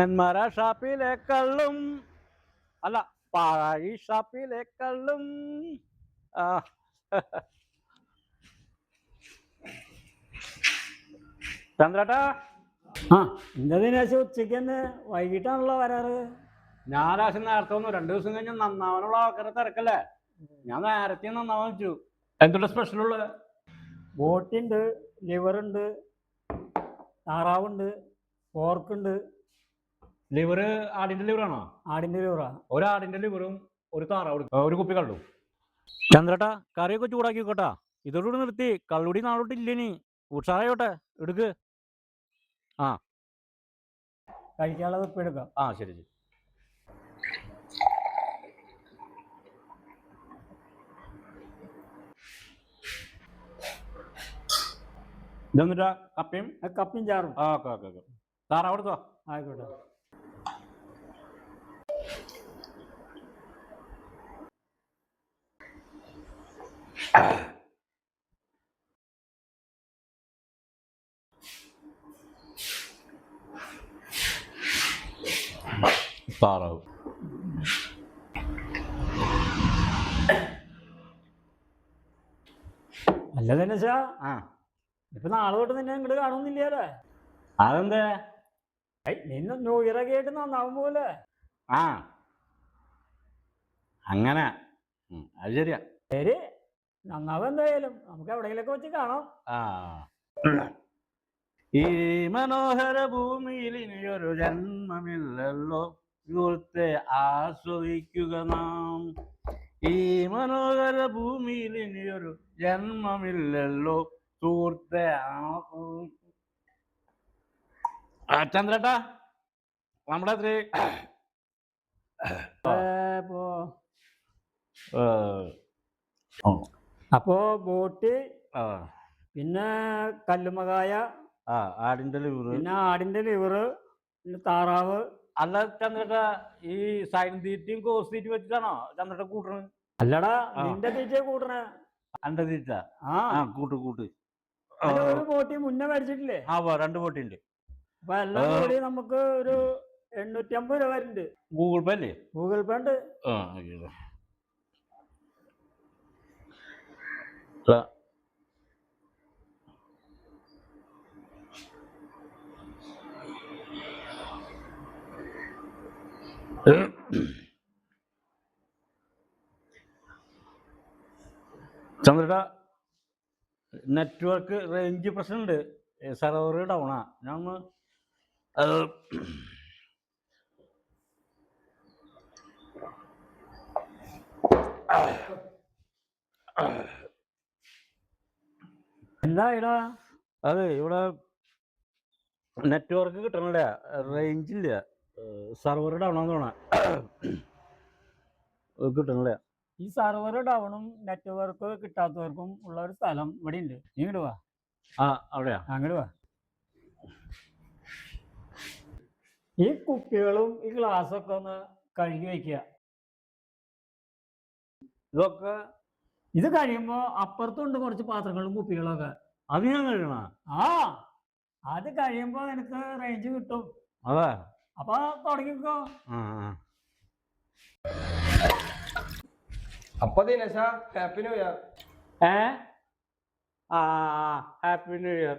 നെന്മര ഷാപ്പിലെ കള്ളും അല്ല പാഴി ഷാപ്പിലെ കള്ളും. ആ. ചന്ദ്രേട്ടാ ആ. എന്താ ദിനേശ് ഉച്ചയ്ക്ക് തന്നെ വൈകിട്ടാണല്ലോ വരാറ്. ഞായറാഴ്ച നേരത്തെ ഒന്നും രണ്ടു ദിവസം കഴിഞ്ഞ് നന്നാവാനുള്ള ആൾക്കാരെ തിരക്കല്ലേ? ഞാൻ നേരത്തെ നന്നാവാൻ വെച്ചു. എന്തുണ്ട് സ്പെഷ്യൽ ഉള്ളത്? ബോട്ടുണ്ട് ലിവറുണ്ട് താറാവുണ്ട് പോർക്കുണ്ട്. ലിവർ ആടിന്റെ ലിവർ ആണോ? ആടിന്റെ ലിവറാ ഒരു ആടിന്റെ ലിവറും ഒരു താറാവ് ഒരു കുപ്പി കള്ളു. ചന്ദ്രട്ട കറിയൊക്കെ ചൂടാക്കി വെക്കട്ടാ. ഇതോടുകൂടി നിർത്തി. കള്ളുടി നാളോട്ട് ഇല്ലേനി ഉഷാറായോട്ടെ. എടുക്ക്. ആ. കഴിക്കാനുള്ളത് ഇപ്പം എടുക്കാം. ആ ശരി ശരി. ഇതെന്നിട്ടാ കപ്പയും? കപ്പയും ചാറും. ആ ഓക്കെ ഓക്കെ ഓക്കെ. താറാവ് എടുത്തോ? ആയിക്കോട്ടെ. താറാവ് അല്ല ദിനേശ ആ. ഇപ്പൊ നാളെ തൊട്ട് നിന്നെ ഇങ്ങോട്ട് കാണുന്നില്ലല്ലേ? അതെന്താ? നിന്നെ ന്യൂ ഇയർ ഒക്കെ ആയിട്ട് നന്നാവും പോലെ. ആ. അങ്ങനെ. ഉം, അത് ശരിയാ. ശരി. നന്നാവും എന്തായാലും നമുക്ക് എവിടെയെങ്കിലൊക്കെ വെച്ച് കാണാം. ആ. ഈ മനോഹര ഭൂമിയിൽ ഇനിയൊരു ജന്മമില്ലല്ലോ. സുഹൃത്തെ ആസ്വദിക്കുക നാം. ഈ മനോഹര ഭൂമിയിൽ ഇനിയൊരു ജന്മമില്ലല്ലോ. സുഹൃത്തെ ആസ്വദിക്കുക ആ ചന്ദ്രേട്ടാ. നമ്മുടെ ആ അപ്പോ ബോട്ട് ആ. പിന്നെ കല്ലുമകായ ആ ആടിന്റെ ലിവർ പിന്നെ ആടിന്റെ ലിവർ പിന്നെ താറാവ്. അല്ല ചന്ദ്രട്ട ഈ സൈൻ തീറ്റയും കോസ് തീറ്റ വെച്ചിട്ടാണോ ചന്ദ്രട്ട കൂട്ടണത് അല്ലടാ. നിന്റെ തീറ്റ കൂട്ടണ. അന്റെ തീറ്റ? ആ. ആ കൂട്ട് കൂട്ട്. ഒരു ബോട്ടി മുന്നേ മേടിച്ചിട്ടില്ലേ? ആ രണ്ട് ഉണ്ട് അപ്പൊ എല്ലാം. കൂടി നമുക്ക് ഒരു എണ്ണൂറ്റി അമ്പത് രൂപ വരുന്നുണ്ട്. ഗൂഗിൾ പേ അല്ലേ? ഗൂഗിൾ പേ ഉണ്ട്. ആ ചന്ദ്രേട്ട നെറ്റ്വർക്ക് റേഞ്ച് പ്രശ്നമുണ്ട്. സെർവർ ഡൗണാ ഞാൻ ഒന്ന് അത് ഇവിടെ നെറ്റ്വർക്ക് കിട്ടണില്ല റേഞ്ച് ഇല്ല. സെർവർ ഡൗൺ ആണെന്ന് തോന്നാ കിട്ടണില്ല. ഈ സർവർ ഡൗണും നെറ്റ്വർക്ക് കിട്ടാത്തവർക്കും ഉള്ള ഒരു സ്ഥലം ഇവിടെ ഉണ്ട് നീ ഇങ്ങട് വാ. ആ അവിടെയാ. അങ്ങോട്ട് വാ. ഈ കുപ്പികളും ഈ ഗ്ലാസ് ഒക്കെ ഒന്ന് കഴുകി വെക്കുക. ഇതൊക്കെ ഇത് കഴിയുമ്പോ അപ്പുറത്തുണ്ട് കുറച്ച് പാത്രങ്ങളും കുപ്പികളൊക്കെ. അത് ഞാൻ കഴിയണ ആ അത് കഴിയുമ്പോ നിനക്ക് റേഞ്ച് കിട്ടും. അതെ. അപ്പൊ തുടങ്ങിക്കോ. അപ്പൊ ദിനേശ ഹാപ്പി ന്യൂ ഇയർ ഏ? ആ ഹാപ്പി ന്യൂ ഇയർ